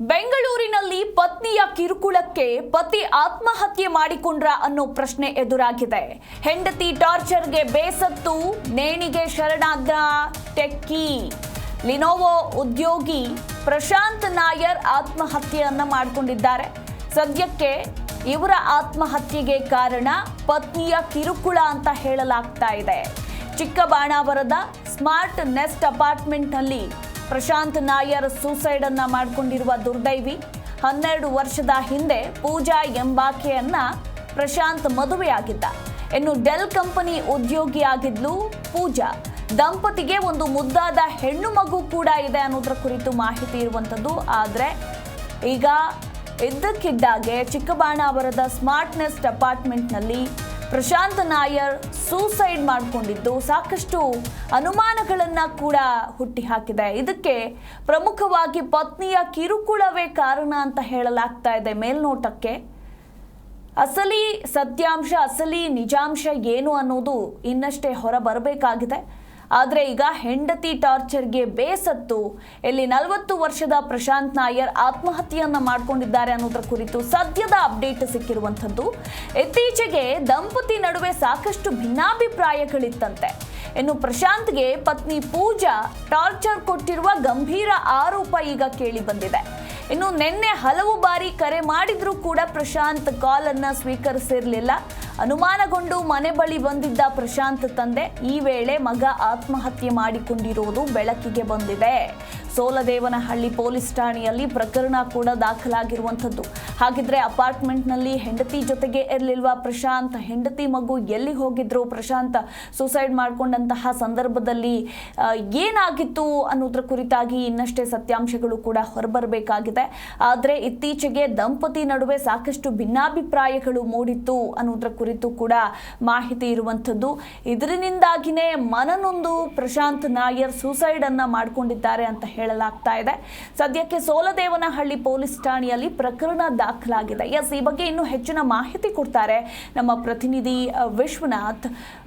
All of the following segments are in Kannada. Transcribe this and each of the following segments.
ಬೆಂಗಳೂರಿನಲ್ಲಿ ಪತ್ನಿಯ ಕಿರುಕುಳಕ್ಕೆ ಪತಿ ಆತ್ಮಹತ್ಯೆ ಮಾಡಿಕೊಂಡ್ರ ಅನ್ನೋ ಪ್ರಶ್ನೆ ಎದುರಾಗಿದೆ. ಹೆಂಡತಿ ಟಾರ್ಚರ್ಗೆ ಬೇಸತ್ತು, ನೇಣಿಗೆ ಶರಣಾದ ಟೆಕ್ಕಿ. ಲಿನೋವೋ ಉದ್ಯೋಗಿ ಪ್ರಶಾಂತ್ ನಾಯರ್ ಆತ್ಮಹತ್ಯೆಯನ್ನ ಮಾಡಿಕೊಂಡಿದ್ದಾರೆ. ಸದ್ಯಕ್ಕೆ ಇವರ ಆತ್ಮಹತ್ಯೆಗೆ ಕಾರಣ ಪತ್ನಿಯ ಕಿರುಕುಳ ಅಂತ ಹೇಳಲಾಗ್ತಾ ಇದೆ. ಚಿಕ್ಕಬಾಣಾವರದ ಸ್ಮಾರ್ಟ್ ನೆಸ್ಟ್ ಅಪಾರ್ಟ್ಮೆಂಟ್ನಲ್ಲಿ ಪ್ರಶಾಂತ್ ನಾಯರ್ ಸೂಸೈಡ್ ಅನ್ನ ಮಾಡಿಕೊಂಡಿರುವ ದುರ್ದೈವಿ. ಹನ್ನೆರಡು ವರ್ಷದ ಹಿಂದೆ ಪೂಜಾ ಎಂಬಾಕೆಯನ್ನ ಪ್ರಶಾಂತ್ ಮದುವೆಯಾಗಿದ್ದ. ಇನ್ನು ಡೆಲ್ ಕಂಪನಿ ಉದ್ಯೋಗಿಯಾಗಿದ್ಲು ಪೂಜಾ. ದಂಪತಿಗೆ ಒಂದು ಮುದ್ದಾದ ಹೆಣ್ಣು ಮಗು ಕೂಡ ಇದೆ ಅನ್ನೋದ್ರ ಕುರಿತು ಮಾಹಿತಿ ಇರುವಂಥದ್ದು. ಆದರೆ ಈಗ ಇದ್ದಕ್ಕಿದ್ದಾಗೆ ಚಿಕ್ಕಬಾಣಾವರದ ಸ್ಮಾರ್ಟ್ನೆಸ್ಟ್ ಅಪಾರ್ಟ್ಮೆಂಟ್ನಲ್ಲಿ ಪ್ರಶಾಂತ್ ನಾಯರ್ ಸೂಸೈಡ್ ಮಾಡಿಕೊಂಡಿದ್ದು ಸಾಕಷ್ಟು ಅನುಮಾನಗಳನ್ನು ಕೂಡ ಹುಟ್ಟಿ ಹಾಕಿದೆ ಇದಕ್ಕೆ ಪ್ರಮುಖವಾಗಿ ಪತ್ನಿಯ ಕಿರುಕುಳವೇ ಕಾರಣ ಅಂತ ಹೇಳಲಾಗ್ತಾ ಇದೆ ಮೇಲ್ನೋಟಕ್ಕೆ. ಅಸಲಿ ಸತ್ಯಾಂಶ, ಅಸಲಿ ನಿಜಾಂಶ ಏನು ಅನ್ನೋದು ಇನ್ನಷ್ಟೇ ಹೊರ ಬರಬೇಕಾಗಿದೆ ಆದರೆ ಈಗ ಹೆಂಡತಿ ಟಾರ್ಚರ್ಗೆ ಬೇಸತ್ತು. ಇಲ್ಲಿ ನಲವತ್ತು ವರ್ಷದ ಪ್ರಶಾಂತ್ ನಾಯರ್ ಆತ್ಮಹತ್ಯೆಯನ್ನು ಮಾಡಿಕೊಂಡಿದ್ದಾರೆ ಅನ್ನೋದ್ರ ಕುರಿತು ಸದ್ಯದ ಅಪ್ಡೇಟ್ ಸಿಕ್ಕಿರುವಂಥದ್ದು. ಇತ್ತೀಚೆಗೆ ದಂಪತಿ ನಡುವೆ ಸಾಕಷ್ಟು ಭಿನ್ನಾಭಿಪ್ರಾಯಗಳಿತ್ತಂತೆ. ಇನ್ನು ಪ್ರಶಾಂತ್ಗೆ ಪತ್ನಿ ಪೂಜಾ ಟಾರ್ಚರ್ ಕೊಟ್ಟಿರುವ ಗಂಭೀರ ಆರೋಪ ಈಗ ಕೇಳಿ ಬಂದಿದೆ. ಇನ್ನು ನಿನ್ನೆ ಹಲವು ಬಾರಿ ಕರೆ ಮಾಡಿದ್ರೂ ಕೂಡ ಪ್ರಶಾಂತ್ ಕಾಲ್ ಅನ್ನ ಸ್ವೀಕರಿಸಿರಲಿಲ್ಲ. ಅನುಮಾನಗೊಂಡು ಮನೆ ಬಳಿ ಬಂದಿದ್ದ ಪ್ರಶಾಂತ್ ತಂದೆ ಈ ವೇಳೆ ಮಗ ಆತ್ಮಹತ್ಯೆ ಮಾಡಿಕೊಂಡಿರುವುದು ಬೆಳಕಿಗೆ ಬಂದಿದೆ. ಸೋಲದೇವನಹಳ್ಳಿ ಪೊಲೀಸ್ ಠಾಣೆಯಲ್ಲಿ ಪ್ರಕರಣ ಕೂಡ ದಾಖಲಾಗಿರುವಂಥದ್ದು. ಹಾಗಿದ್ರೆ ಅಪಾರ್ಟ್ಮೆಂಟ್ನಲ್ಲಿ ಹೆಂಡತಿ ಜೊತೆಗೆ ಇರಲಿಲ್ವಾ ಪ್ರಶಾಂತ್? ಹೆಂಡತಿ ಮಗು ಎಲ್ಲಿ ಹೋಗಿದ್ರು ಪ್ರಶಾಂತ್? ಸೂಸೈಡ್ ಮಾಡಿಕೊಂಡಂತಹ ಸಂದರ್ಭದಲ್ಲಿ ಏನಾಗಿತ್ತು ಅನ್ನೋದ್ರ ಕುರಿತಾಗಿ ಇನ್ನಷ್ಟೇ ಸತ್ಯಾಂಶಗಳು ಕೂಡ ಹೊರಬರಬೇಕಾಗಿದೆ. ಆದರೆ ಇತ್ತೀಚೆಗೆ ದಂಪತಿ ನಡುವೆ ಸಾಕಷ್ಟು ಭಿನ್ನಾಭಿಪ್ರಾಯಗಳು ಮೂಡಿತ್ತು ಅನ್ನೋದ್ರ ಕುರಿತು ಕೂಡ ಮಾಹಿತಿ ಇರುವಂಥದ್ದು. ಇದರಿಂದಾಗಿನೇ ಮನನೊಂದು ಪ್ರಶಾಂತ್ ನಾಯರ್ ಸೂಸೈಡ್ ಅನ್ನ ಮಾಡಿಕೊಂಡಿದ್ದಾರೆ ಅಂತ ಹೇಳಲಾಗ್ತಾ ಇದೆ. ಸದ್ಯಕ್ಕೆ ಸೋಲದೇವನಹಳ್ಳಿ ಪೊಲೀಸ್ ಠಾಣೆಯಲ್ಲಿ ಪ್ರಕರಣ ದಾಖಲಾಗಿದೆ. ಎಸ್, ಈ ಬಗ್ಗೆ ಇನ್ನೂ ಹೆಚ್ಚಿನ ಮಾಹಿತಿ ಕೊಡ್ತಾರೆ ನಮ್ಮ ಪ್ರತಿನಿಧಿ ವಿಶ್ವನಾಥ್.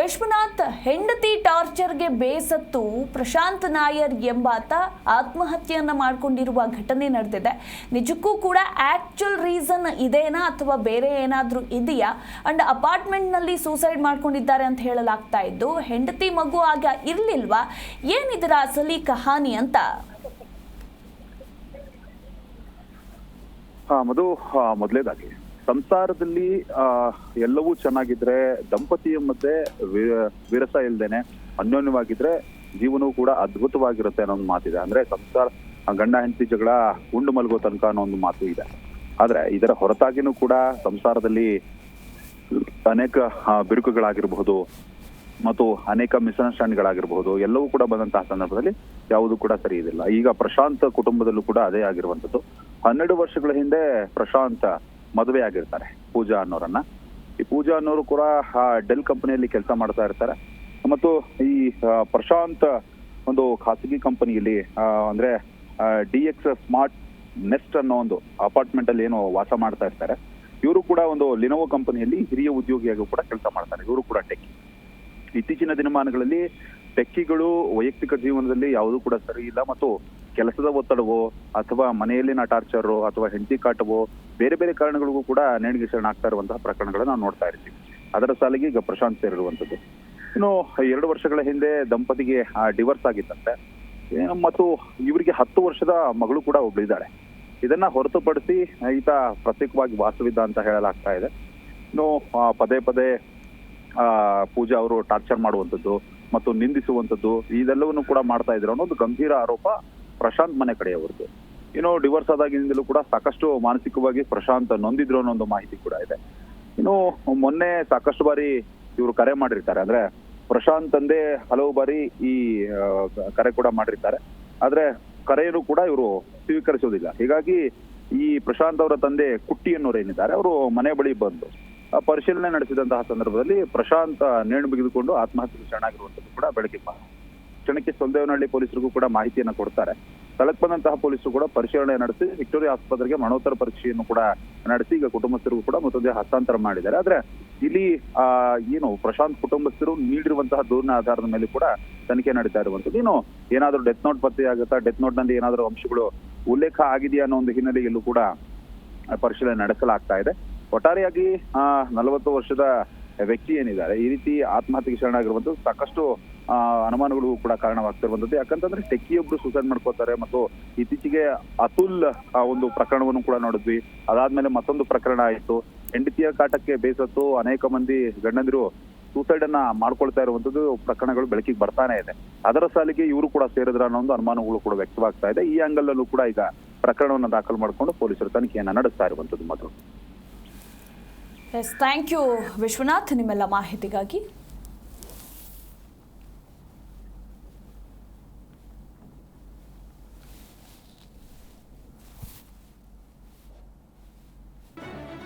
ವಿಶ್ವನಾಥ್, ಹೆಂಡತಿ ಟಾರ್ಚರ್ಗೆ ಬೇಸತ್ತು ಪ್ರಶಾಂತ್ ನಾಯರ್ ಎಂಬಾತ ಆತ್ಮಹತ್ಯೆಯನ್ನು ಮಾಡಿಕೊಂಡಿರುವ ಘಟನೆ ನಡೆದಿದೆ. ನಿಜಕ್ಕೂ ಕೂಡ ಆಕ್ಚುಲ್ ರೀಸನ್ ಇದೇನಾ ಅಥವಾ ಬೇರೆ ಏನಾದರೂ ಇದೆಯಾ? ಅಂಡ್ ಅಪಾರ್ಟ್ಮೆಂಟ್ನಲ್ಲಿ ಸೂಸೈಡ್ ಮಾಡ್ಕೊಂಡಿದ್ದಾರೆ ಅಂತ ಹೇಳಲಾಗ್ತಾ ಇದ್ದು, ಹೆಂಡತಿ ಮಗು ಆಗ ಇರಲಿಲ್ವಾ? ಏನಿದರ ಅಸಲಿ ಕಹಾನಿ ಅಂತ ಮಧು ಮೊದಲೇದಾಗಿ. ಸಂಸಾರದಲ್ಲಿ ಎಲ್ಲವೂ ಚೆನ್ನಾಗಿದ್ರೆ ದಂಪತಿಯ ಮಧ್ಯೆ ವಿರಸ ಇಲ್ದೇನೆ ಅನ್ಯೋನ್ಯವಾಗಿದ್ರೆ ಜೀವನವೂ ಕೂಡ ಅದ್ಭುತವಾಗಿರುತ್ತೆ ಅನ್ನೋ ಒಂದು ಮಾತಿದೆ. ಅಂದ್ರೆ ಸಂಸಾರ, ಗಂಡ, ಹೆಂಡತಿ ಜಗಳ ಉಂಡು ಮಲಗೋ ತನಕ ಅನ್ನೋ ಒಂದು ಮಾತು ಇದೆ. ಆದ್ರೆ ಇದರ ಹೊರತಾಗಿನೂ ಕೂಡ ಸಂಸಾರದಲ್ಲಿ ಅನೇಕ ಬಿರುಕುಗಳಾಗಿರಬಹುದು ಮತ್ತು ಅನೇಕ ಮಿಸ್ಅಂಡರ್ಸ್ಟ್ಯಾಂಡ್ಗಳಾಗಿರಬಹುದು ಎಲ್ಲವೂ ಕೂಡ ಬಂದಂತಹ ಸಂದರ್ಭದಲ್ಲಿ ಯಾವುದು ಕೂಡ ಸರಿ ಇದಿಲ್ಲ. ಈಗ ಪ್ರಶಾಂತ ಕುಟುಂಬದಲ್ಲೂ ಕೂಡ ಅದೇ ಆಗಿರುವಂತದ್ದು ಹನ್ನೆರಡು ವರ್ಷಗಳ ಹಿಂದೆ ಪ್ರಶಾಂತ್ ಮದುವೆ ಆಗಿರ್ತಾರೆ ಪೂಜಾ ಅನ್ನೋರನ್ನ. ಈ ಪೂಜಾ ಅನ್ನೋರು ಕೂಡ ಆ, ಡೆಲ್ ಕಂಪನಿಯಲ್ಲಿ ಕೆಲಸ ಮಾಡ್ತಾ ಇರ್ತಾರೆ. ಮತ್ತು ಈ ಪ್ರಶಾಂತ್ ಒಂದು ಖಾಸಗಿ ಕಂಪನಿಯಲ್ಲಿ ಅಂದ್ರೆ ಡಿ ಎಕ್ಸ್ ಸ್ಮಾರ್ಟ್ ನೆಸ್ಟ್ ಅನ್ನೋ ಒಂದು ಅಪಾರ್ಟ್ಮೆಂಟ್ ಅಲ್ಲಿ ಏನು ವಾಸ ಮಾಡ್ತಾ ಇರ್ತಾರೆ. ಇವರು ಕೂಡ ಒಂದು ಲಿನೋವೋ ಕಂಪನಿಯಲ್ಲಿ ಹಿರಿಯ ಉದ್ಯೋಗಿಯಾಗಿ ಕೂಡ ಕೆಲಸ ಮಾಡ್ತಾರೆ. ಇವರು ಕೂಡ ಟೆಕ್ಕಿ ಇತ್ತೀಚಿನ ದಿನಮಾನಗಳಲ್ಲಿ ಟೆಕ್ಕಿಗಳು ವೈಯಕ್ತಿಕ ಜೀವನದಲ್ಲಿ ಯಾವುದೂ ಕೂಡ ಸರಿ ಇಲ್ಲ. ಮತ್ತು ಕೆಲಸದ ಒತ್ತಡವೋ, ಅಥವಾ ಮನೆಯಲ್ಲಿನ ಟಾರ್ಚರು ಅಥವಾ ಹೆಂಡತಿ ಕಾಟವೋ, ಬೇರೆ ಬೇರೆ ಕಾರಣಗಳಿಗೂ ಕೂಡ ನೇಣಿಗೆ ಶರಣಾಗ್ತಾ ಇರುವಂತಹ ಪ್ರಕರಣಗಳನ್ನ ನಾವು ನೋಡ್ತಾ ಇರ್ತೀವಿ. ಅದರ ಸಾಲಿಗೆ ಈಗ ಪ್ರಶಾಂತ್ ಸೇರಿರುವಂಥದ್ದು ಇನ್ನು ಎರಡು ವರ್ಷಗಳ ಹಿಂದೆ ದಂಪತಿಗೆ ಡಿವರ್ಸ್ ಆಗಿತ್ತಂತೆ ಮತ್ತು ಇವರಿಗೆ ಹತ್ತು ವರ್ಷದ ಮಗಳು ಕೂಡ ಒಬ್ಬಳಿದ್ದಾಳೆ ಇದನ್ನ ಹೊರತುಪಡಿಸಿ ಈತ ಪ್ರತ್ಯೇಕವಾಗಿ ವಾಸವಿದ್ದ ಅಂತ ಹೇಳಲಾಗ್ತಾ ಇದೆ. ಇನ್ನು ಪದೇ ಪದೇ, ಆ, ಪೂಜಾ ಅವರು ಟಾರ್ಚರ್ ಮಾಡುವಂಥದ್ದು, ಮತ್ತು ನಿಂದಿಸುವಂಥದ್ದು, ಇದೆಲ್ಲವನ್ನು ಕೂಡ ಮಾಡ್ತಾ ಇದ್ರು ಅನ್ನೋ ಗಂಭೀರ ಆರೋಪ ಪ್ರಶಾಂತ್ ಮನೆ ಕಡೆಯವರದ್ದು ಇನ್ನು ಡಿವೋರ್ಸ್ ಆದಾಗಿನಿಂದಲೂ ಕೂಡ ಸಾಕಷ್ಟು ಮಾನಸಿಕವಾಗಿ ಪ್ರಶಾಂತ್ ನೊಂದಿದ್ರು ಅನ್ನೋ ಒಂದು ಮಾಹಿತಿ ಕೂಡ ಇದೆ. ಇನ್ನು ಮೊನ್ನೆ ಸಾಕಷ್ಟು ಬಾರಿ ಇವರು ಕರೆ ಮಾಡಿರ್ತಾರೆ. ಅಂದ್ರೆ ಪ್ರಶಾಂತ್ ತಂದೆ ಹಲವು ಬಾರಿ ಈ ಕರೆ ಕೂಡ ಮಾಡಿರ್ತಾರೆ. ಆದ್ರೆ ಕರೆಯನ್ನು ಕೂಡ ಇವರು ಸ್ವೀಕರಿಸೋದಿಲ್ಲ. ಹೀಗಾಗಿ ಈ ಪ್ರಶಾಂತ್ ಅವರ ತಂದೆ ಕುಟ್ಟಿ ಅನ್ನೋರು ಏನಿದ್ದಾರೆ, ಅವರು ಮನೆ ಬಳಿ ಬಂದು ಪರಿಶೀಲನೆ ನಡೆಸಿದಂತಹ ಸಂದರ್ಭದಲ್ಲಿ ಪ್ರಶಾಂತ್ ನೇಣು ಬಿಗಿದುಕೊಂಡು ಆತ್ಮಹತ್ಯೆಗೆ ಶರಣಾಗಿರುವಂತದ್ದು ಕೂಡ ಬೆಳಕಿಗೆ ಬಂದಿದೆ. ಕ್ಷಣಕ್ಕೆ ಸೊಂದೇವನಹಳ್ಳಿ ಪೊಲೀಸರಿಗೂ ಕೂಡ ಮಾಹಿತಿಯನ್ನು ಕೊಡ್ತಾರೆ. ಸ್ಥಳಕ್ಕೆ ಬಂದಂತಹ ಪೊಲೀಸರು ಕೂಡ ಪರಿಶೀಲನೆ ನಡೆಸಿ, ವಿಕ್ಟೋರಿಯಾ ಆಸ್ಪತ್ರೆಗೆ ಮರಣೋತ್ತರ ಪರೀಕ್ಷೆಯನ್ನು ಕೂಡ ನಡೆಸಿ, ಈಗ ಕುಟುಂಬಸ್ಥರಿಗೂ ಕೂಡ ಮೃತದೇಹ ಹಸ್ತಾಂತರ ಮಾಡಿದ್ದಾರೆ. ಆದ್ರೆ ಇಲ್ಲಿ ಏನು ಪ್ರಶಾಂತ್ ಕುಟುಂಬಸ್ಥರು ನೀಡಿರುವಂತಹ ದೂರಿನ ಆಧಾರದ ಮೇಲೆ ಕೂಡ ತನಿಖೆ ನಡೀತಾ ಇರುವಂತದ್ದು ಇನ್ನು ಏನಾದರೂ ಡೆತ್ ನೋಟ್ ಪತ್ತೆ ಆಗುತ್ತಾ, ಡೆತ್ ನೋಟ್ನಲ್ಲಿ ಏನಾದರೂ ಅಂಶಗಳು ಉಲ್ಲೇಖ ಆಗಿದೆಯಾ ಅನ್ನೋ ಒಂದು ಹಿನ್ನೆಲೆಯಲ್ಲೂ ಕೂಡ ಪರಿಶೀಲನೆ ನಡೆಸಲಾಗ್ತಾ ಇದೆ. ಒಟ್ಟಾರೆಯಾಗಿ, ಆ, ನಲವತ್ತು ವರ್ಷದ ವ್ಯಕ್ತಿ ಏನಿದ್ದಾರೆ, ಈ ರೀತಿ ಆತ್ಮಹತ್ಯೆಗೆ ಶರಣಾಗಿರುವಂತದ್ದು ಸಾಕಷ್ಟು ಅನುಮಾನಗಳು ಕೂಡ ಕಾರಣವಾಗ್ತಿರುವಂತದ್ದು ಯಾಕಂತಂದ್ರೆ ಟೆಕ್ಕಿಯೊಬ್ರು ಸೂಸೈಡ್ ಮಾಡ್ಕೋತಾರೆ ಮತ್ತು ಇತ್ತೀಚೆಗೆ ಅತುಲ್ ಆ ಒಂದು ಪ್ರಕರಣವನ್ನು ಕೂಡ ನೋಡಿದ್ವಿ. ಅದಾದ್ಮೇಲೆ ಮತ್ತೊಂದು ಪ್ರಕರಣ ಆಯಿತು. ಹೆಂಡತಿಯ ಕಾಟಕ್ಕೆ ಬೇಸತ್ತು ಅನೇಕ ಮಂದಿ ಗಂಡಂದಿರು ಸೂಸೈಡ್ ಅನ್ನ ಮಾಡ್ಕೊಳ್ತಾ ಇರುವಂತದ್ದು ಪ್ರಕರಣಗಳು ಬೆಳಕಿಗೆ ಬರ್ತಾನೆ ಇದೆ. ಅದರ ಸಾಲಿಗೆ ಇವರು ಕೂಡ ಸೇರಿದ್ರ ಅನ್ನೋ ಒಂದು ಅನುಮಾನಗಳು ಕೂಡ ವ್ಯಕ್ತವಾಗ್ತಾ ಇದೆ. ಈ ಆಂಗಲ್ ಅಲ್ಲೂ ಕೂಡ ಈಗ ಪ್ರಕರಣವನ್ನು ದಾಖಲು ಮಾಡಿಕೊಂಡು ಪೊಲೀಸರು ತನಿಖೆಯನ್ನ ನಡೆಸ್ತಾ ಇರುವಂತದ್ದು ಮಾತ್ರ ಎಸ್ ಥ್ಯಾಂಕ್ ಯು ವಿಶ್ವನಾಥ್. ನಿಮ್ಮೆಲ್ಲ ಮಾಹಿತಿಗಾಗಿ